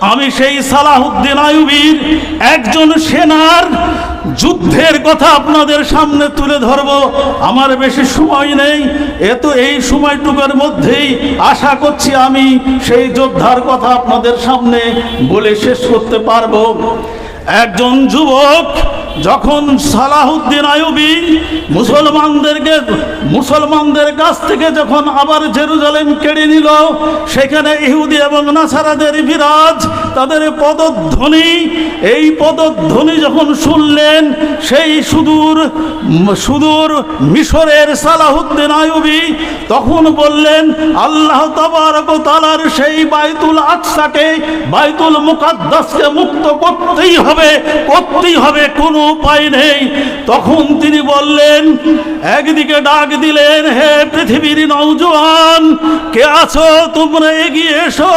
আমি সেই সালাহুদ্দিন আয়ুবীর একজন সেনার যুদ্ধের কথা আপনাদের সামনে তুলে ধরব। আমার বেশি সময় নেই। এত এই সময়টুকুর মধ্যেই আশা করছি আমি সেই যোদ্ধার কথা আপনাদের সামনে বলে শেষ করতে পারব। একজন যুবক যখন সালাহুদ্দিন আয়ুবী মুসলমানদেরকে, মুসলমানদের কাছ থেকে যখন আবার জেরুজালেম কেড়ে নিল, সেখানে ইহুদি এবং নাসারাদের বিরাজ, তাদের পদধ্বনি, এই পদধ্বনি যখন শুনলেন, সেই সুদূর সুদূর মিশরের সালাহুদ্দিন আয়ুবী তখন বললেন, আল্লাহ তালার সেই বাইতুল আকসাকে, বাইতুল মুকাদ্দাসকে মুক্ত করতেই হবে করতেই হবে কোনো উপায় নেই। তখন তিনি বললেন, একদিকে ডাক দিলেন, হে পৃথিবীর নৌজওয়ান কে আছো? তোমরা এগিয়ে এসো।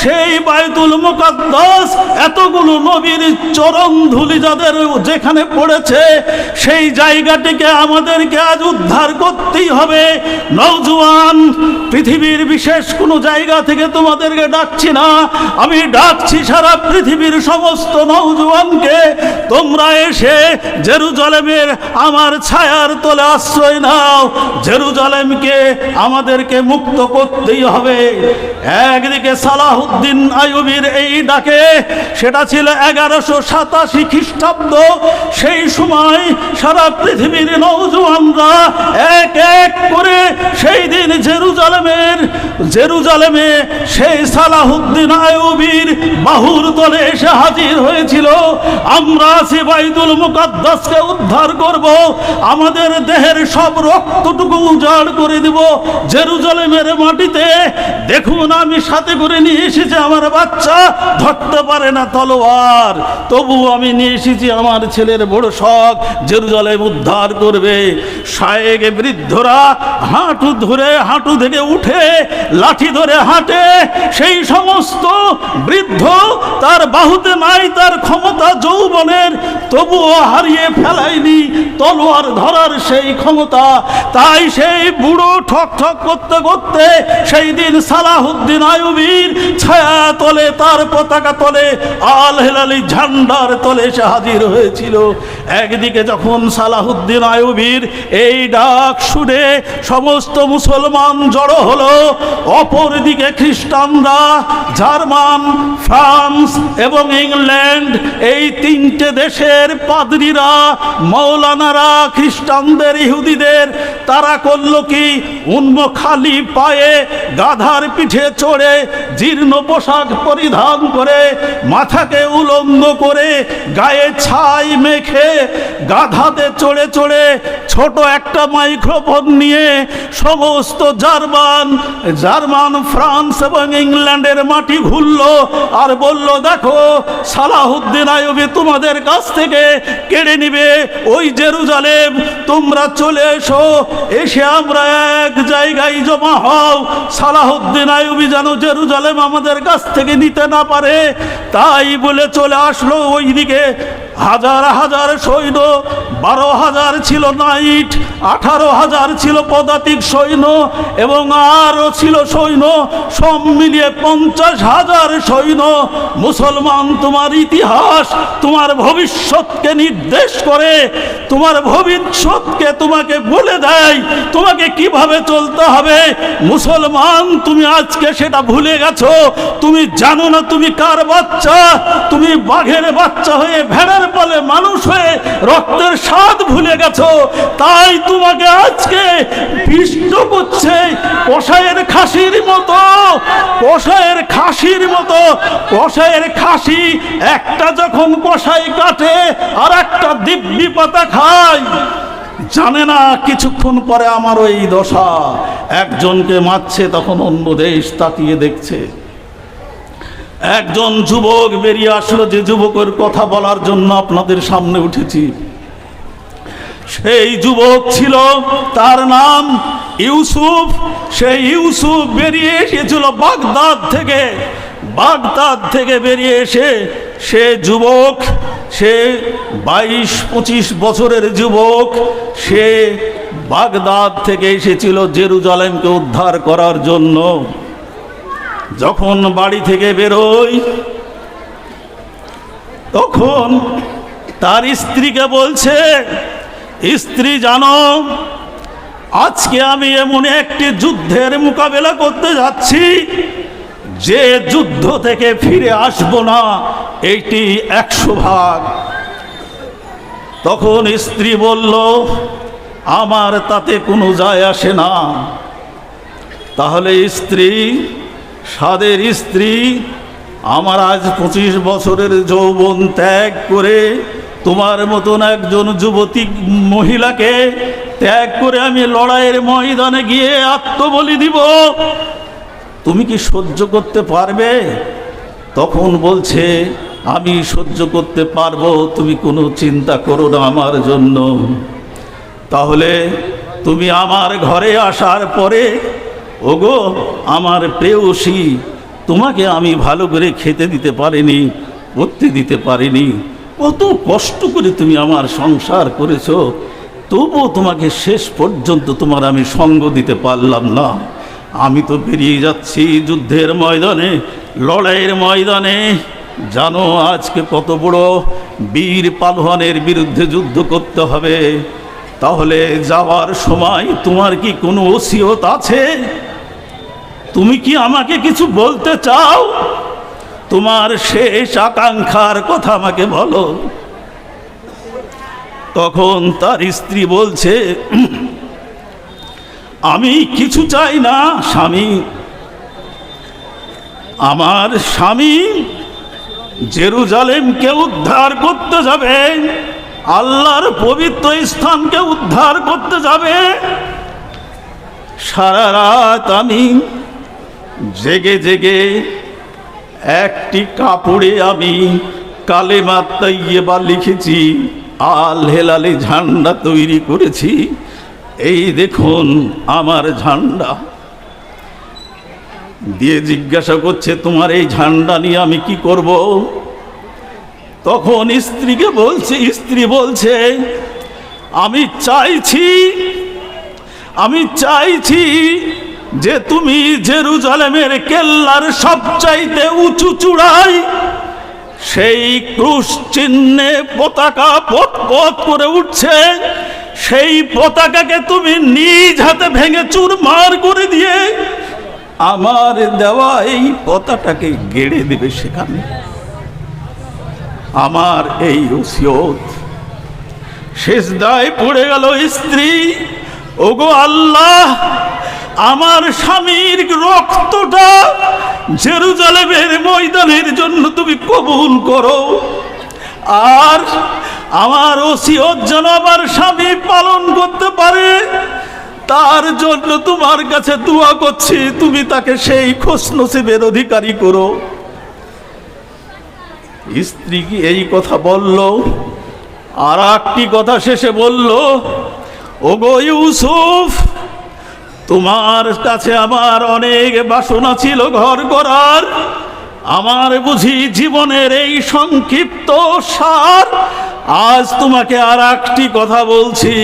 সেই বাইতুল মুকাদ্দাস, এতগুলো নবীর চরণ ধুলি যাদের যেখানে পড়েছে, সেই জায়গাটিকে আমাদেরকে আজ উদ্ধার করতেই হবে। নৌজওয়ান পৃথিবীর বিশেষ কোনো জায়গা থেকে তোমাদেরকে ডাকছি না। আমি ডাকছি সারা পৃথিবীর সমস্ত নৌজওয়ানকে তোমরা এসে জেরুজালেমের আমার ছায়ার তলে আশ্রয় নাও। জেরুজালেমকে আমাদেরকে মুক্ত করতেই হবে। একদিকে সালাহুদ্দিন আইয়ুবীর এই ডাকে, সেটা ছিল এগারোশো সাতাশি খ্রিস্টাব্দ, সেই সময় সারা পৃথিবীর নৌজওয়ানরা এক এক করে সেই দিন জেরুজালেমের, জেরুজালেমে সেই সালাহুদ্দিন আয়ুবির বাহুর তলে এসে হাজির হয়েছিল। আমরা আছি বাইতুল মুকাদ্দাসকে উদ্ধার করব। আমাদের দেহের সব রক্তটুকু উজাড় করে জেরুজালেমের মাটিতে দেখুন, আমি সাথে করে নিয়ে এসেছি আমার বাচ্চা। ধরতে পারে না তলোয়ার। তবু আমি নিয়ে এসেছি আমার ছেলের বড় শখ। জেরুজালেম উদ্ধার করবে। শায়েগে বৃদ্ধরা হাঁটু ধরে, হাঁটু থেকে উঠে, লাঠি ধরে হাঁটে। সেই সমস্ত বৃদ্ধ তার বাহুতে নাই, তার ক্ষমতা যৌবনের তবুও হারিয়ে ফেলায়নি তলোয়ার ধরার সেই ক্ষমতা। তাই সেই বুড়ো ঠক ঠক করতে করতে সেই দিন সালাহুদ্দিন আয়ুবীর ছায়া তলে, তার পতাকা তলে আল হেলালি ঝান্ডার তলে এসে হাজির হয়েছিল। একদিকে যখন সালাহুদ্দিন আয়ুবীর এই ডাক শুনে সমস্ত মুসলমান জড়ো হলো, অপরদিকে খ্রিস্টানরা, জার্মান, ফ্রান্স এবং ইংল্যান্ড এই তিনটে দেশের পাদ্রীরা মৌলানারা খ্রিস্টানদের ইহুদিদের, তারা করল কি? উন্ম খালি পায়ে গাধার পিঠে চড়ে জীর্ণ পোশাক পরিধান করে মাথাকে উলঙ্গ করে গায়ে ছাই মেখে গাধাতে চড়ে চড়ে ছোট একটা মাইক্রোফোন নিয়ে সমস্ত জার্মান জার্মান, ফ্রান্স এবং ইংল্যান্ডের মাটি ঘুরল আর বলল, দেখো, সালাহুদ্দিন আয়ুবি তোমাদের কাছ থেকে কেড়ে নিবে ওই জেরুজালেম। তোমরা চলে এসো, এসে আমরা এক জায়গায় জমা হও। সালাহদ্দিন আয়ুবি যেন জেরুজালেম আমাদের কাছ থেকে নিতে না পারে, তাই বলে চলে আসলো ওইদিকে। হাজার হাজার সৈন্য বারো হাজার ছিল নাইট, আঠারো হাজার ছিল পদাতিক সৈন্য এবং আরও ছিল সৈন্য। সব মিলিয়ে পঞ্চাশ হাজার সৈন্য। মুসলমান, তোমার ইতিহাস, তোমার ভবিষ্যৎকে নির্দেশ করে। তোমার ভবিষ্যৎকে তোমাকে বলে দেয়, তোমাকে কীভাবে চলতে হবে। মুসলমান, তুমি আজকে সেটা ভুলে গেছো। তুমি জানো না তুমি কার বাচ্চা? তুমি বাঘের বাচ্চা হয়ে ভেড়ার পালে মানুষ হয়ে রক্তের স্বাদ ভুলে গেছো? তাই তোমাকে আজকে পিষ্ট করছে কষায়ের খাসির মতো কষায়ের খাসির মতো কষায়ের খাসি। একটা যখন কষাই কাটে, আর একটা দিব্যি পাতা খায়। জানে না কিছুক্ষণ পরে আমার ওই দশা। একজনকে মারছে, তখন অন্য দেশ তাকিয়ে দেখছে। একজন যুবক বেরিয়ে আসলো যে যুবকের কথা বলার জন্য আপনাদের সামনে উঠেছি। সেই যুবক ছিল, তার নাম ইউসুফ। সেই ইউসুফ বেরিয়ে এসেছিল বাগদাদ থেকে। বাগদাদ থেকে বেরিয়ে এসে সে যুবক, সে বাইশ, পঁচিশ বছরের যুবক, সে বাগদাদ থেকে এসেছিল জেরুজালেমকে উদ্ধার করার জন্য। যখন বাড়ি থেকে বেরোই তখন তার স্ত্রীকে বলছে স্ত্রী জানো, আজকে আমি এমন একটি যুদ্ধের মোকাবেলা করতে যাচ্ছি, যে যুদ্ধ থেকে ফিরে আসব না, এইটি একশো ভাগ। তখন স্ত্রী বলল, আমার তাতে কোনো যায় আসে না। তাহলে স্ত্রী, সাদের স্ত্রী, আমার আজ পঁচিশ বছরের যৌবন ত্যাগ করে তোমার মতন একজন যুবতী মহিলাকে ত্যাগ করে আমি লড়াইয়ের ময়দানে গিয়ে আত্মবলি দিব। তুমি কি সহ্য করতে পারবে? তখন বলছে, আমি সহ্য করতে পারব, তুমি কোনো চিন্তা করো না আমার জন্য। তাহলে তুমি আমার ঘরে আসার পরে, ওগো আমার প্রেয়সী, তোমাকে আমি ভালো করে খেতে দিতে পারিনি করতে দিতে পারিনি। কত কষ্ট করে তুমি আমার সংসার করেছ। তবুও তোমাকে শেষ পর্যন্ত তোমার আমি সঙ্গ দিতে পারলাম না। আমি তো বেরিয়ে যাচ্ছি যুদ্ধের ময়দানে, লড়াইয়ের ময়দানে। জানো আজকে কত বড় বীর পালোয়ানের বিরুদ্ধে যুদ্ধ করতে হবে। তাহলে যাওয়ার সময় তোমার কি কোনো ওসিয়ত আছে? তুমি কি আমাকে কিছু বলতে চাও? তোমার শেষ আকাঙ্ক্ষার কথা আমাকে বলো। তখন তার স্ত্রী বলছে, আমি কিছু চাই না, স্বামী। আমার স্বামী জেরুজালেমকে উদ্ধার করতে যাবে, আল্লাহর পবিত্র স্থানকে উদ্ধার করতে যাবে। সারা রাত আমি জেগে জেগে একটি কাপড়ে আমি কালেমা তৈবা লিখেছি, আল হেলালে ঝান্ডা তৈরি করেছি। এই দেখুন আমার ঝান্ডা। দিয়ে জিজ্ঞাসা করছে, তোমার এই ঝান্ডা নিয়ে আমি কি করব? তখন স্ত্রীকে বলছে, স্ত্রী বলছে, আমি চাইছি আমি চাইছি যে তুমি জেরুজালেমের কেল্লার সবচাইতে উঁচু চূড়ায় সেই ক্রুশ চিহ্নে পতাকা পথ পথ করে উঠছে, সেই পতাকাকে তুমি নিজ হাতে ভেঙে চুরমার করে দিয়ে আমার দেওয়া এই পতাকাকে গেড়ে দেবে সেখানে। আমার এই ওসিয়ত শেষ দায় পড়ে গেল স্ত্রী। ওগো আল্লাহ আমার স্বামীর রক্তটা জেরুজালেমের ময়দানের জন্য তুমি কবুল করো। আর আমার ওসিয়ত যেন আমার স্বামী পালন করতে পারে, তার জন্য তোমার কাছে দোয়া করছি, তুমি তাকে সেই খোসনসিবের অধিকারী করো। স্ত্রী কি এই কথা বলল? আর একটি কথা শেষে বলল, ওগো ইউসুফ তোমার কাছে আমার অনেক বাসনা ছিল ঘর করার। আমার বুঝি জীবনের এই সংক্ষিপ্ত সার। আজ তোমাকে আর একটি কথা বলছি।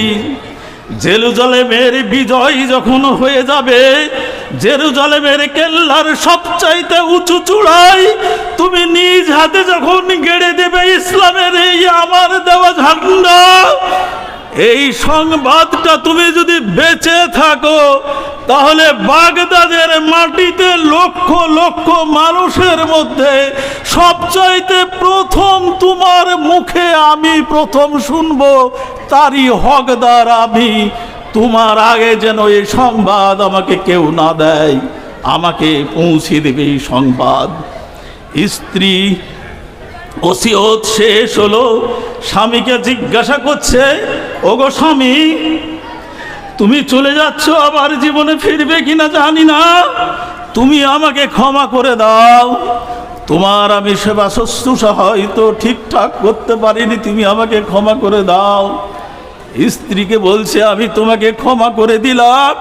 জেরুজালেমের বিজয় যখন হয়ে যাবে, জেরুজালেমের কেল্লার সবচাইতে উঁচু চূড়াই তুমি নিজ হাতে যখন গেড়ে দেবে ইসলামের এই আমার দেওয়া ঝান্ডা এই সংবাদটা তুমি যদি বেঁচে থাকো, তাহলে বাগদাদের মাটিতে লক্ষ লক্ষ মানুষের মধ্যে সবচাইতে প্রথম তোমার মুখে আমি প্রথম শুনব, তারই হকদার আমি। তোমার আগে যেন এই সংবাদ আমাকে কেউ না দেয়, আমাকে পৌঁছে দেবে এই সংবাদ। স্ত্রী, ওসিয়ত শেষ হলো, স্বামীকে জিজ্ঞাসা করছে ওগো স্বামী, তুমি চলে যাচ্ছ, আবার জীবনে ফিরবে কিনা জানি না। তুমি আমাকে ক্ষমা করে দাও। তোমার আমি সেবা শুশ্রূষা হয়তো ঠিকঠাক করতে পারিনি, তুমি আমাকে ক্ষমা করে দাও। স্ত্রীকে বলছে, আমি তোমাকে ক্ষমা করে দিলাম,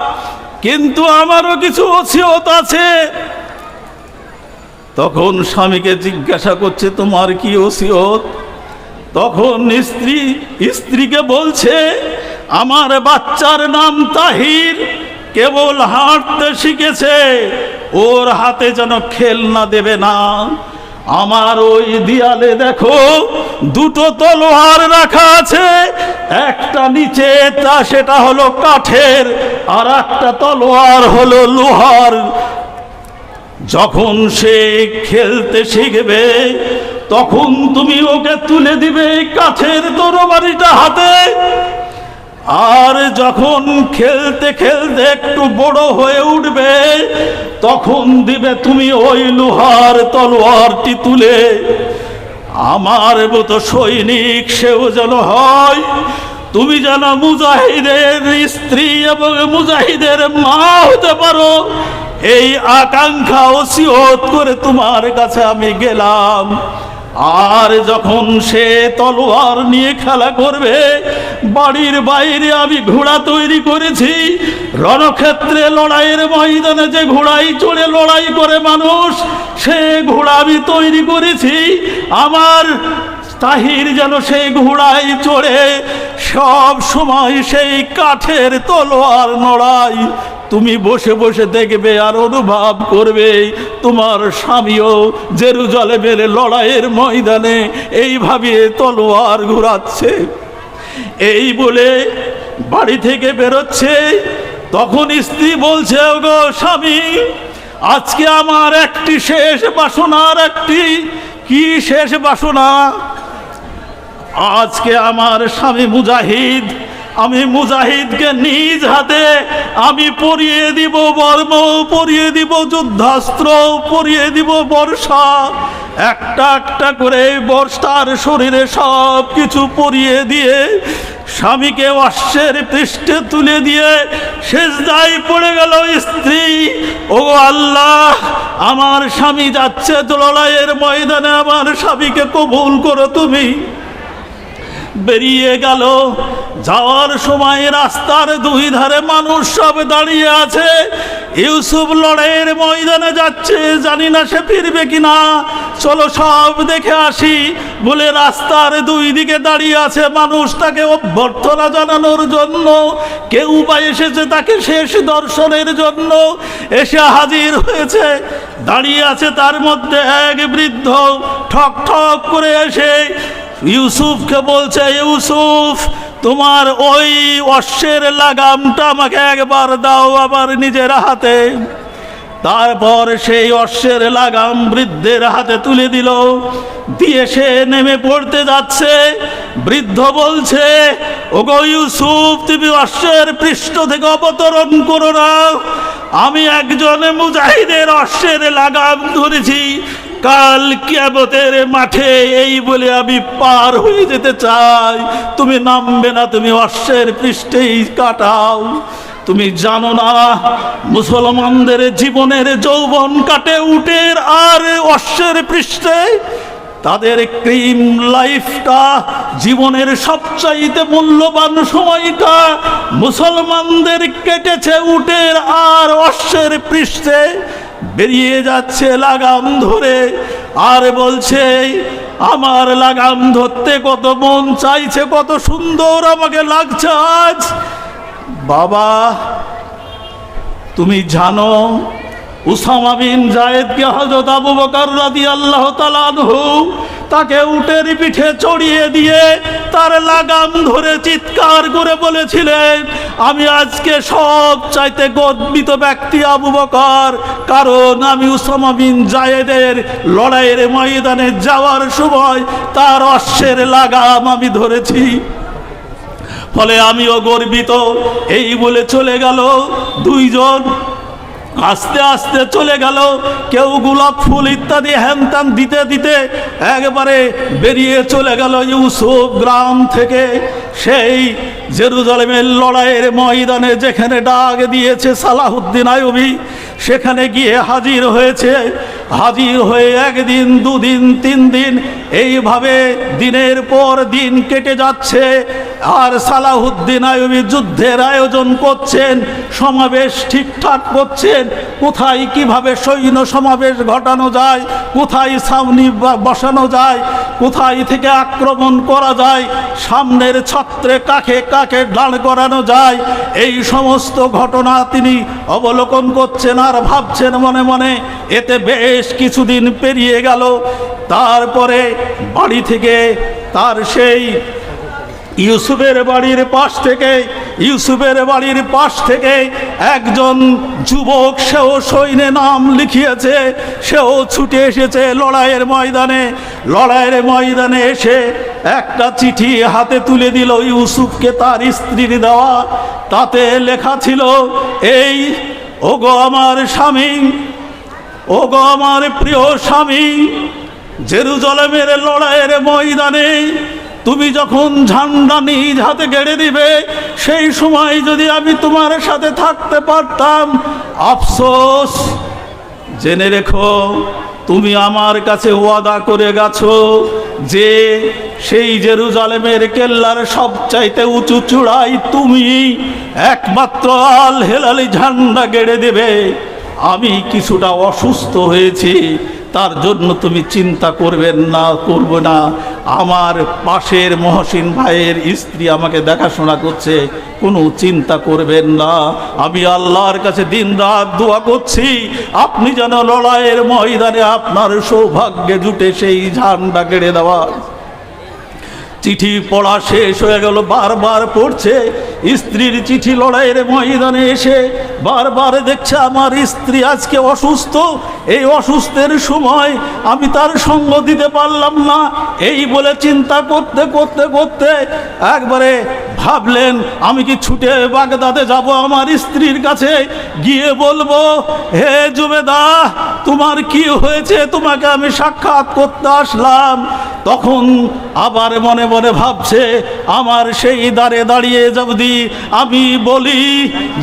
কিন্তু আমারও কিছু অসিয়ত আছে। তখন স্বামীকে জিজ্ঞাসা করছে, তোমার কি ওসিয়ত? তখন স্ত্রী, স্ত্রীকে বলছে, আমার বাচ্চার নাম তাহির, কেবল হাঁটতে শিখেছে, ওর হাতে যেন খেলনা দেবে না। আমার ওই দেয়ালে দেখো, দুটো তলোয়ার রাখা আছে, একটা নিচে তা, সেটা হলো কাঠের, আর একটা তলোয়ার হলো লোহার। যখন সে খেলতে শিখবে তখন তুমি ওকে তুলে দিবে কাঠের তরবারিটা হাতে। আর যখন খেলতে খেলতে একটু বড় হয়ে উঠবে, তখন দিবে তুমি ওই লোহার তলোয়ারটি তুলে। আমার মতো সৈনিক সেও যেন হয়, তুমি যেন মুজাহিদের স্ত্রী এবং মুজাহিদের মা হতে পারো। এই আকাঙ্ক্ষা ওসিয়ত করে তোমার কাছে আমি গেলাম। আর যখন সে তলোয়ার নিয়ে খেলা করবে, বাড়ির বাইরে আমি ঘোড়া তৈরি করেছি। রণক্ষেত্রে লড়াইয়ের ময়দানে যে ঘোড়াই চড়ে লড়াই করে মানুষ, সে ঘোড়া আমি তৈরি করেছি। আমার তাহির যেন সেই ঘোড়ায় চড়ে সব সময় সেই কাঠের তলোয়ার নড়াই। তুমি বসে বসে দেখবে আর অনুভব করবে, তোমার স্বামীও জেরুজালেমের লড়াইয়ের ময়দানে এইভাবে তলোয়ার ঘুরাচ্ছে। এই বলে বাড়ি থেকে বেরোচ্ছে, তখন স্ত্রী বলছে গো স্বামী, আজকে আমার একটি শেষ বাসনার একটি, কি শেষ বাসনা? আজকে আমার স্বামী মুজাহিদ, আমি মুজাহিদকে নিজ হাতে আমি পরিয়ে দিব বর্ম, পরিয়ে দিব যুদ্ধাস্ত্র, পরিয়ে দিব বর্ষা। একটা একটা করে বর্ষার শরীরে সব কিছু পরিয়ে দিয়ে স্বামীকে অশ্বের পৃষ্ঠে তুলে দিয়ে শেষ দায় পড়ে গেল স্ত্রী। ও আল্লাহ, আমার স্বামী যাচ্ছে তো লড়াইয়ের ময়দানে, আমার স্বামীকে কবুল করো তুমি। বেরিয়ে গেল। যাওয়ার সময় রাস্তার দুই ধারে মানুষ সব দাঁড়িয়ে আছে। ইউসুফ লড়াইয়ের ময়দানে যাচ্ছে, জানি না সে ফিরবে কিনা। চলো সব দেখে আসি। বলে রাস্তার দুই দিকে দাঁড়িয়ে আছে মানুষ, তাকে অভ্যর্থনা জানানোর জন্য। কেউ বা এসেছে তাকে শেষ দর্শনের জন্য। এসে হাজির হয়েছে। দাঁড়িয়ে আছে তার মধ্যে এক বৃদ্ধ ঠক ঠক করে এসে ইউসুফকে বলছে, ইউসুফ, তোমার ওই অশ্বের লাগামটা আমাকে একবার দাও আবার নিজের হাতে। তারপর সেই অশ্বের লাগাম বৃদ্ধের হাতে তুলে দিল। দিয়ে সে নেমে পড়তে যাচ্ছে। বৃদ্ধ বলছে, ওগো ইউসুফ, তুমি অশ্বের পৃষ্ঠ থেকে অবতরণ করো না। আমি একজন মুজাহিদের অশ্বের লাগাম ধরেছি। কাল কিয়ামতের মাঠে এই বলে আমি পার হয়ে যেতে চাই। তুমি নামবে না, তুমি অশ্বের পৃষ্ঠেই কাটাও। তুমি জানো না, মুসলমানদের জীবনের যৌবন কাটে উটের আর অশ্বের পৃষ্ঠে। তাদের ক্রিম লাইফটা, জীবনের সবচাইতে মূল্যবান সময়টা মুসলমানদের কেটেছে উটের আর অশ্বের পৃষ্ঠে। বেরিয়ে যাচ্ছে লাগাম ধরে। আর বলছে, আমার লাগাম ধরতে কত মন চাইছে, কত সুন্দর আমাকে লাগছে আজ। বাবা, তুমি জানো উসামা বিন জায়েদকে হযরত আবু বকর রাদিয়াল্লাহু তাআলা আনহু তাকে উটের পিঠে চড়িয়ে দিয়ে তার লাগাম ধরে চিৎকার করে বলেছিলেন, আমি আজকে সব চাইতে গর্বিত ব্যক্তি আবু বকর, কারণ আমি উসামা বিন জায়েদের লড়াইয়ের ময়দানে যাওয়ার সময় তার অশ্বের লাগাম আমি ধরেছি। ফলে আমিও গর্বিত। এই বলে চলে গেল দুইজন আস্তে আস্তে চলে গেল। কেউ গোলাপ ফুল ইত্যাদি হ্যান দিতে দিতে একবারে বেরিয়ে চলে গেল ইউসুফ গ্রাম থেকে। সেই জেরুজালেমের লড়াইয়ের ময়দানে যেখানে ডাক দিয়েছে সালাহুদ্দিন আয়ুবি সেখানে গিয়ে হাজির হয়েছে। হাজির হয়ে একদিন, দুদিন, তিন দিন এইভাবে দিনের পর দিন কেটে যাচ্ছে। আর সালাহুদ্দিন আয়ুবী যুদ্ধের আয়োজন করছেন, সমাবেশ ঠিকঠাক করছেন। কোথায়, কীভাবে সৈন্য সমাবেশ ঘটানো যায়, কোথায় বা- বসানো যায়, কোথায় থেকে আক্রমণ করা যায়, সামনের ছত্রে কাকে কাকে দাঁড় করানো যায়, এই সমস্ত ঘটনা তিনি অবলোকন করছেন আর ভাবছেন মনে মনে, এতে বেশ কিছুদিন পেরিয়ে গেল, তারপরে বাড়ি থেকে তার সেই ইউসুফের বাড়ির পাশ থেকে, ইউসুফের বাড়ির পাশ থেকে একজন যুবক সেও সৈন্যে নাম লিখিয়েছে, সেও ছুটে এসেছে লড়াইয়ের ময়দানে। লড়াইয়ের ময়দানে এসে একটা চিঠি হাতে তুলে দিল ইউসুফকে তার স্ত্রীর দেওয়া। তাতে লেখা ছিল, এই, ওগো আমার স্বামী, ওগো আমার প্রিয় স্বামী, জেরুজালেমের লড়াইয়ের ময়দানে তুমি যখন ঝান্ডা নিজ হাতে গেড়ে দিবে, সেই সময় যদি আমি তোমার সাথে থাকতে পারতাম, আফসোস, জেনে রেখো, তুমি আমার কাছে ওয়াদা করে গেছো যে সেই জেরুজালেমের কেল্লার সবচাইতে উঁচু চূড়াই তুমি একমাত্র আল হেলালি ঝান্ডা গেড়ে দেবে। আমি কিছুটা অসুস্থ হয়েছি তার জন্য তুমি চিন্তা করবেন না, করব না। আমার পাশের মহসিন ভাইয়ের স্ত্রী আমাকে দেখাশোনা করছে, কোনো চিন্তা করবেন না। আমি আল্লাহর কাছে দিন রাত দোয়া করছি, আপনি যেন লড়াইয়ের ময়দানে আপনার সৌভাগ্যে জুটে সেই ঝান্ডা কেড়ে দেওয়া চিঠি পড়া শেষ হয়ে গেল, বারবার পড়ছে। স্ত্রীর চিঠি লড়াইয়ের ময়দানে এসে বারবার দেখছে, আমার স্ত্রী আজকে অসুস্থ। এই অসুস্থের সময় আমি তার সঙ্গ দিতে পারলাম না। এই বলে চিন্তা করতে করতে করতে একবারে ভাবলেন, আমি কি ছুটে বাগদাদে যাব আমার স্ত্রীর কাছে? গিয়ে বলব, হে জুবেদা, তোমার কি হয়েছে? তোমাকে আমি সাক্ষাৎ করতে আসলাম। তখন আবার মনে মনে ভাবছে, আমার সেই দাঁড়ে দাঁড়িয়ে যদি আমি বলি,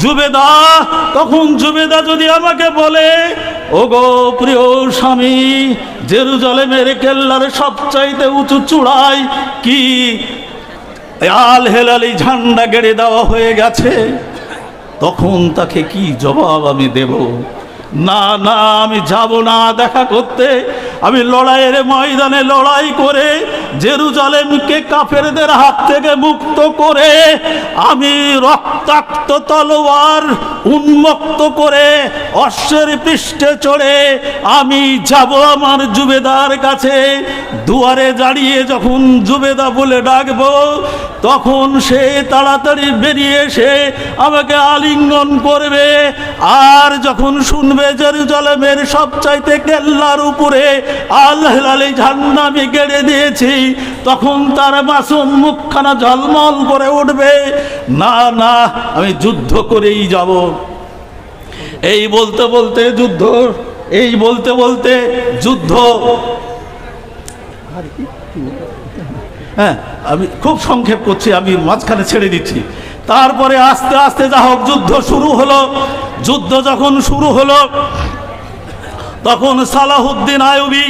জুবেদা, তখন জুবেদা যদি আমাকে বলে, ওগো প্রিয় স্বামী, জেরুজালেমের কেল্লার সবচাইতে উঁচু চূড়ায় কি আল হেলালি ঝান্ডা গেড়ে দেওয়া হয়ে গেছে। তখন তাকে কি জবাব আমি দেব? না না, আমি যাব না দেখা করতে। আমি লড়াইয়ের ময়দানে লড়াই করে জেরুজালেমকে কাফেরদের হাত থেকে মুক্ত করে আমি রক্তাক্ত তলোয়ার উন্মুক্ত করে অশ্বের পৃষ্ঠে চড়ে আমি যাব আমার জুবেদার কাছে। দুয়ারে দাঁড়িয়ে যখন জুবেদা বলে ডাকবো, তখন সে তাড়াতাড়ি বেরিয়ে এসে আমাকে আলিঙ্গন করবে। আর যখন শুনবে জেরুজালেমের সবচাইতে কেল্লার উপরে আল হেলালি ঝান্ডা আমি গেড়ে দিয়েছি। তখন তার মাসুম মুখখানা ঝলমল করে উঠবে। না না, আমি যুদ্ধ করেই যাব। এই বলতে বলতে যুদ্ধ, এই বলতে বলতে যুদ্ধ। হ্যাঁ আমি খুব সংক্ষেপ করছি, আমি মাঝখানে ছেড়ে দিচ্ছি। তারপরে আস্তে আস্তে যা হোক, যুদ্ধ শুরু হলো। যুদ্ধ যখন শুরু হলো তখন সালাহুদ্দিন আয়ুবী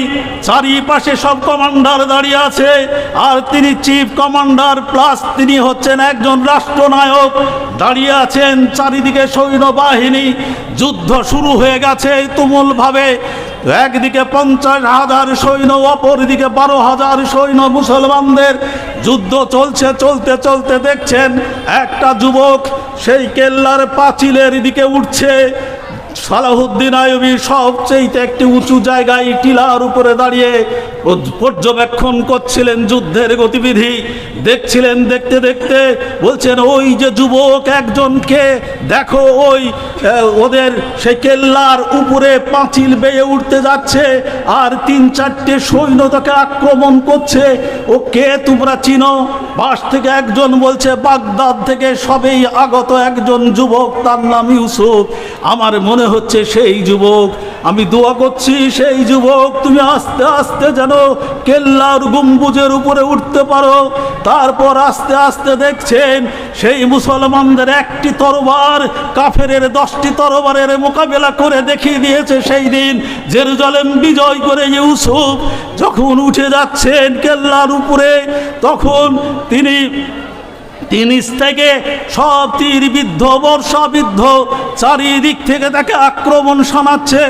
চারিপাশে সব কমান্ডার দাঁড়িয়ে আছে, আর তিনি চিফ কমান্ডার প্লাস তিনি হচ্ছেন একজন রাষ্ট্রনায়ক। দাঁড়িয়ে আছেন চারিদিকে সৈন্যবাহিনী। যুদ্ধ শুরু হয়ে গেছে তুমুলভাবে। একদিকে পঞ্চাশ হাজার সৈন্য, অপরদিকে বারো হাজার সৈন্য মুসলমানদের। যুদ্ধ চলছে, চলতে চলতে দেখছেন একটা যুবক সেই কেল্লার পাঁচিলের দিকে উঠছে। সালাহুদ্দিন আয়ুবী সবচেয়ে একটি উঁচু জায়গায় টিলার উপরে দাঁড়িয়ে পর্যবেক্ষণ করছিলেন যুদ্ধের গতিবিধি। দেখছিলেন, দেখতে দেখতে বলছেন, ওই যে যুবক একজনকে দেখো, ওই ওদের সেই কেল্লার উপরে পাঁচিল বেয়ে উঠতে যাচ্ছে আর তিন চারটে সৈন্য তাকে আক্রমণ করছে। ও কে তোমরা চিনো? পাশ থেকে একজন বলছে, বাগদাদ থেকে সবেই আগত একজন যুবক, তার নাম ইউসুফ। আমার মনে হচ্ছে সেই যুবক। আমি দোয়া করছি সেই যুবক, তুমি আস্তে আস্তে যেন কেল্লার গম্বুজের উপরে উঠতে পারো। তারপর আস্তে আস্তে দেখছেন সেই মুসলমানদের একটি তরবার, কাফেরের দশটি তরবারের মোকাবেলা করে দেখিয়ে দিয়েছে সেই দিন। জেরুজালেম বিজয় করে ইউসুফ যখন উঠে যাচ্ছেন কেল্লার উপরে, তখন তিনি তিন থেকে সব তীর বৃদ্ধ, বর্ষা বিদ্ধ, চারিদিক থেকে তাকে আক্রমণ শোনাচ্ছে।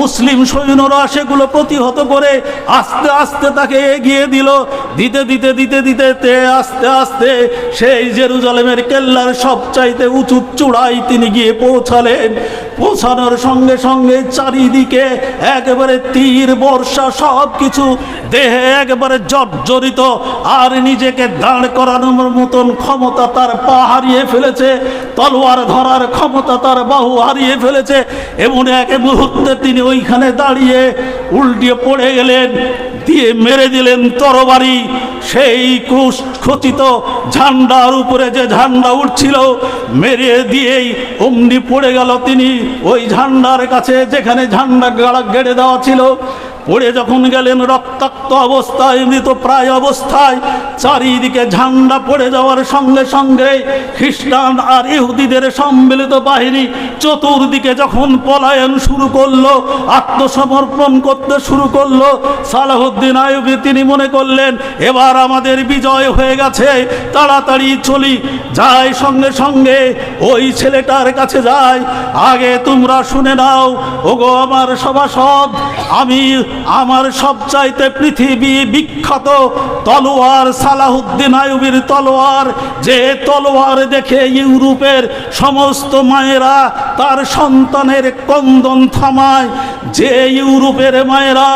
মুসলিম সৈন্যরা সেগুলো প্রতিহত করে আস্তে আস্তে তাকে এগিয়ে দিল। দিতে দিতে দিতে দিতে, তে আস্তে আস্তে সেই জেরুজালেমের কেল্লার সবচাইতে উঁচু চূড়ায় তিনি গিয়ে পৌঁছালেন। পৌঁছানোর সঙ্গে সঙ্গে চারিদিকে একেবারে তীর, বর্ষা সব কিছু দেহে একেবারে জর্জরিত। আর নিজেকে দাঁড় করানোর মতন ক্ষমতা তার পা হারিয়ে ফেলেছে। তলোয়ার ধরার ক্ষমতা তার বাহু হারিয়ে ফেলেছে। এমন এক মুহূর্তে তিনি ওইখানে দাঁড়িয়ে উল্টিয়ে পড়ে গেলেন। দিয়ে মেরে দিলেন তরবারি। সেই কুশ খচিত ঝান্ডার উপরে যে ঝান্ডা উঠছিল মেরে দিয়েই অমনি পড়ে গেল তিনি। ওই ঝান্ডার কাছে যেখানে ঝান্ডা গাড়া গেড়ে দেওয়া ছিল পড়ে যখন গেলেন রক্তাক্ত অবস্থায়, মৃত প্রায় অবস্থায়, চারিদিকে ঝান্ডা পড়ে যাওয়ার সঙ্গে সঙ্গে খ্রিস্টান আর ইহুদিদের সম্মিলিত বাহিনী চতুর্দিকে যখন পলায়ন শুরু করল, আত্মসমর্পণ করতে শুরু করল সালাহুদ্দিন আয়ুবী তিনি মনে করলেন, এবার আমাদের বিজয় হয়ে গেছে, তাড়াতাড়ি চলি, যাই সঙ্গে সঙ্গে ওই ছেলেটার কাছে যাই, আগে তোমরা শুনে নাও, ওগো আমার সভাসদ, আমি আমার সবচাইতে পৃথিবী বিখ্যাত তলোয়ার সালাহুদ্দিন আয়ুবীর তলোয়ার, যে তলোয়ার দেখে ইউরোপের সমস্ত মায়েরা তার সন্তানের কন্দন থামায়, যে ইউরোপের মায়েরা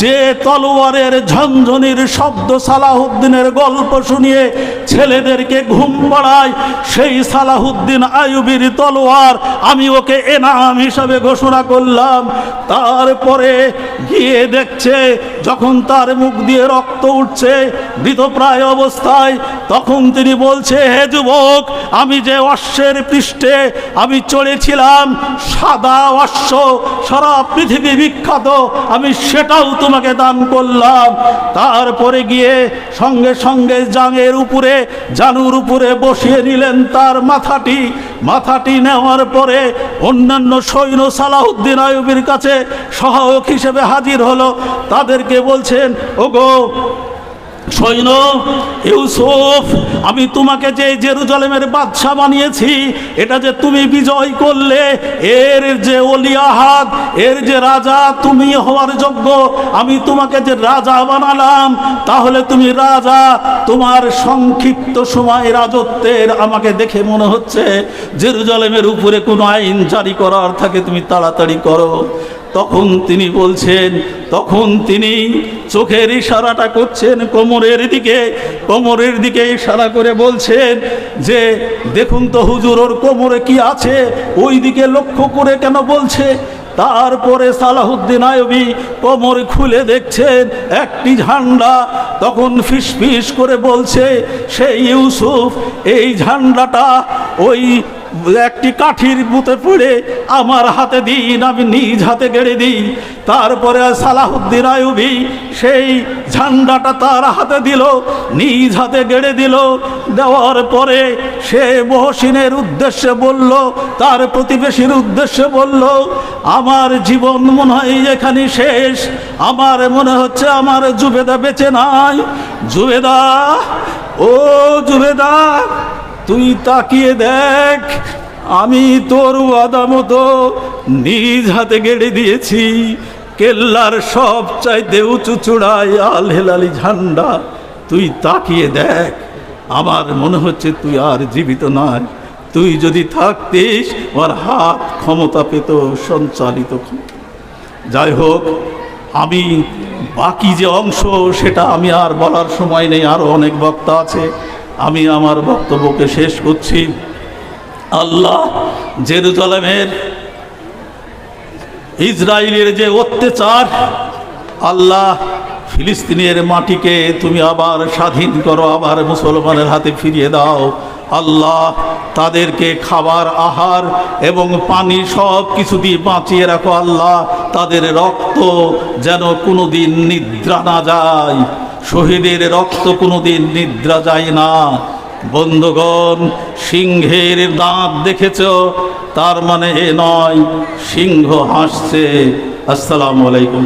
যে তলোয়ারের ঝনঝনির শব্দ সালাহুদ্দিনের গল্প শুনিয়ে ছেলেদেরকে ঘুম পাড়ায়, সেই সালাহুদ্দিন আয়ুবীর তলোয়ার আমি ওকে এনাম হিসাবে ঘোষণা করলাম। তারপরে গিয়ে দেখছে যখন তার মুখ দিয়ে রক্ত উঠছে মৃতপ্রায় অবস্থায়, তখন তিনি বলছে, হে যুবক, আমি যে অশ্বের পৃষ্ঠে আমি চড়েছিলাম, সাদা অশ্ব, সারা পৃথিবী বিখ্যাত, আমি সেটাও তোমাকে দান করলাম। তারপরে গিয়ে সঙ্গে সঙ্গে জাঙের উপরে, জানুর উপরে বসিয়ে নিলেন তার মাথাটি। মাথাটি নেওয়ার পরে অন্যান্য সৈন্য সালাহুদ্দিন আয়ুবের কাছে সহায়ক হিসেবে হাজির হলো। তাদেরকে বলছেন, ওগো, সৈন্য, ইউসুফ, আমি তোমাকে যে জেরুজালেমের বাদশাহ বানিয়েছি, এটা যে তুমি বিজয় করলে, এর যে অলিয়াহাদ এর যে রাজা, তুমি হওয়ার যোগ্য। আমি তোমাকে যে রাজা বানালাম, তাহলে তুমি রাজা, তোমার সংক্ষিপ্ত সময় রাজত্বের আমাকে দেখে মনে হচ্ছে, জেরুজালেমের উপরে কোনো আইন জারি করার থাকে, তুমি তাড়াতাড়ি করো। তখন তিনি বলছেন, তখন তিনি চোখের ইশারাটা করছেন কোমরের দিকে কোমরের দিকে ইশারা করে বলছেন যে, দেখুন তো হুজুর, ওর কোমরে কি আছে? ওই দিকে লক্ষ্য করে কেন বলছে? তারপরে সালাহুদ্দিন আয়বি কোমর খুলে দেখছেন, একটি ঝান্ডা, তখন ফিস ফিস করে বলছে, সেই ইউসুফ, এই ঝান্ডাটা ওই একটি কাঠির বুতে পড়ে আমার হাতে দিন, আমি নিজ হাতে গেড়ে দিই। তারপরে সালাহুদ্দিন আয়ুবি সেই ঝান্ডাটা তার হাতে দিল, নিজ হাতে গেড়ে দিল। দেওয়ার পরে সে মহসিনের উদ্দেশ্যে বলল, তার প্রতিবেশীর উদ্দেশ্যে বলল, আমার জীবন মনে হয় এখানে শেষ। আমার মনে হচ্ছে আমার জুবেদা বেঁচে নাই। জুবেদা, ও জুবেদা তুই তাকিয়ে দেখ, আমি তোর ওয়াদা মতো নিজ হাতে গেড়ে দিয়েছি। কেল্লার সব চাইতে উঁচু চূড়ায় আল হেলালি ঝান্ডা, তুই তাকিয়ে দেখ। আমার মনে হচ্ছে তুই আর জীবিত নয়। তুই যদি থাকতিস ওর হাত ক্ষমতা পেত সঞ্চালিত যাই হোক, আমি বাকি যে অংশ, সেটা আমি আর বলার সময় নেই। আরও অনেক বক্তা আছে। আমি আমার বক্তব্যকে শেষ করছি। আল্লাহ জেরুজালেমের, ইসরায়েলের যে অত্যাচার, আল্লাহ ফিলিস্তিনের মাটিকে তুমি আবার স্বাধীন করো, আবার মুসলমানের হাতে ফিরিয়ে দাও। আল্লাহ তাদেরকে খাবার, আহার এবং পানি সব কিছু দিয়ে বাঁচিয়ে রাখো। আল্লাহ তাদের রক্ত যেন কোনোদিন নিদ্রা না যায়। শহীদের রক্ত কোনোদিন নিদ্রা যায় না। বন্ধুগণ, সিংহের দাঁত দেখেছ? তার মানে এ নয়, সিংহ হাসছে। আসসালামু আলাইকুম।